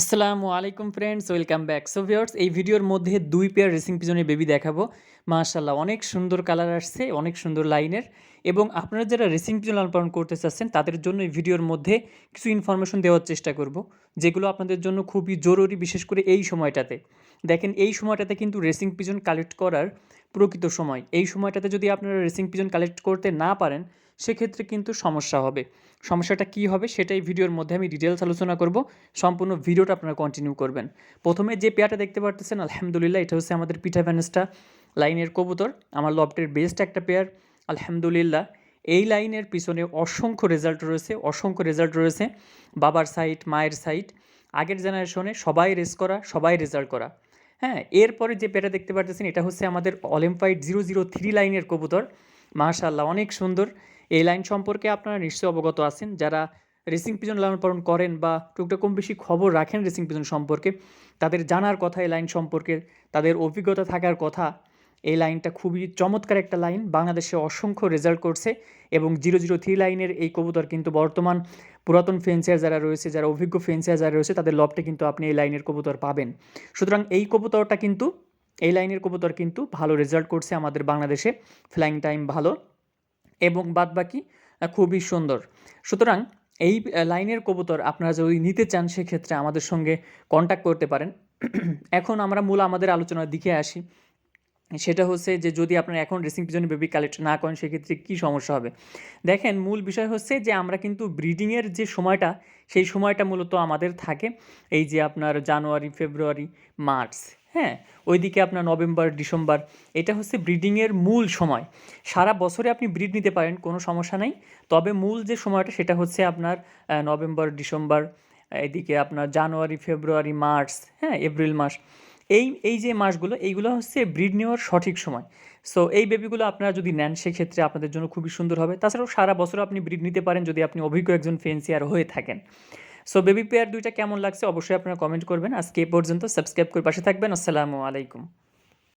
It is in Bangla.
আসসালামু আলাইকুম friends welcome back so viewers এই ভিডিওর মধ্যে দুই পেয়ার রেসিং পিজনের বেবি দেখাবো। মাশাল্লাহ অনেক সুন্দর কালার আসছে, অনেক সুন্দর লাইনের এবং আপনারা যারা রেসিং পিজন লালন পালন করতে চাচ্ছেন, তাদের জন্য এই ভিডিওর মধ্যে কিছু ইনফরমেশন দেওয়ার চেষ্টা করব, যেগুলো আপনাদের জন্য খুবই জরুরি, বিশেষ করে এই সময়টাতে। দেখেন, এই সময়টাতে কিন্তু রেসিং পিজন কালেক্ট করার প্রকৃত সময়। এই সময়টাতে যদি আপনারা রেসিং পিজন কালেক্ট করতে না পারেন সেক্ষেত্রে কিন্তু সমস্যা হবে। সমস্যাটা কী হবে সেটাই ভিডিওর মধ্যে আমি ডিটেলস আলোচনা করব। সম্পূর্ণ ভিডিওটা আপনারা কন্টিনিউ করবেন। প্রথমে যে পেয়ারটা দেখতে পারতেছেন, আলহামদুলিল্লাহ, এটা হচ্ছে আমাদের পিঠা ভ্যানেসটা লাইনের কবুতর। আমার লফটের বেস্ট একটা পেয়ার, আলহামদুলিল্লাহ। এই লাইনের পিছনে অসংখ্য রেজাল্ট রয়েছে, অসংখ্য রেজাল্ট রয়েছে। বাবার সাইট মায়ের সাইট আগের জেনারেশনে সবাই রেস করা, সবাই রেজাল্ট করা। হ্যাঁ এরপরে যে পেয়ারটা দেখতে পারতেছেন, এটা হচ্ছে আমাদের অলিম্পাইড জিরো জিরো থ্রি লাইনের কবুতর। মাশাল্লাহ অনেক সুন্দর। এই লাইন সম্পর্কে আপনারা নিশ্চয়ই অবগত আছেন। যারা রেসিং পিজন লালন পালন করেন বা টুকটাক কম বেশি খবর রাখেন রেসিং পিজন সম্পর্কে, তাদের জানার কথা এই লাইন সম্পর্কে, তাদের অভিজ্ঞতা থাকার কথা, এই লাইনটা খুবই চমৎকার একটা লাইন। বাংলাদেশে অসংখ্য রেজাল্ট করছে এবং জিরো জিরো থ্রি লাইনের এই কবুতর কিন্তু বর্তমান পুরাতন ফেন্সিয়ার যারা রয়েছে, যারা অভিজ্ঞ ফেন্সিয়ার যারা রয়েছে, তাদের লবটে কিন্তু আপনি এই লাইনের কবুতর পাবেন। সুতরাং এই কবুতরটা কিন্তু এই লাইনের কবুতর কিন্তু ভালো রেজাল্ট করছে আমাদের বাংলাদেশে। ফ্লাইং টাইম ভালো এবং বাদবাকি খুবই সুন্দর। সুতরাং এই লাইনের কবুতর আপনারা যদি নিতে চান সেক্ষেত্রে আমাদের সঙ্গে কন্ট্যাক্ট করতে পারেন। এখন আমরা মূল আমাদের আলোচনার দিকে আসি। সেটা হচ্ছে যে যদি আপনারা এখন রেসিং পিজনে বেবি কালেক্ট না করেন সেক্ষেত্রে কী সমস্যা হবে? দেখেন, মূল বিষয় হচ্ছে যে আমরা কিন্তু ব্রিডিংয়ের যে সময়টা, সেই সময়টা মূলত আমাদের থাকে এই যে আপনার জানুয়ারি, ফেব্রুয়ারি, মার্চ। হ্যাঁ ওইদিকে আপনার নভেম্বর, ডিসেম্বর, এটা হচ্ছে ব্রিডিংয়ের মূল সময়। সারা বছরে আপনি ব্রিড নিতে পারেন, কোনো সমস্যা নাই। তবে মূল যে সময়টা, সেটা হচ্ছে আপনার নভেম্বর, ডিসেম্বর, এদিকে আপনার জানুয়ারি, ফেব্রুয়ারি, মার্চ হ্যাঁ এপ্রিল মাস। এই এই যে মাসগুলো, এইগুলো হচ্ছে ব্রিড নেওয়ার সঠিক সময়। সো এই বেবিগুলো আপনারা যদি নেন, সেক্ষেত্রে আপনাদের জন্য খুবই সুন্দর হবে। তাছাড়াও সারা বছর আপনি ব্রিড নিতে পারেন যদি আপনি অভিজ্ঞ একজন ফেন্সিয়ার হয়ে থাকেন। সো বেবি পেয়ার দুইটা কেমন লাগছে অবশ্যই আপনারা কমেন্ট করবেন। আজকে এ পর্যন্ত সাবস্ক্রাইব করে পাশে থাকবেন। আসসালামু আলাইকুম।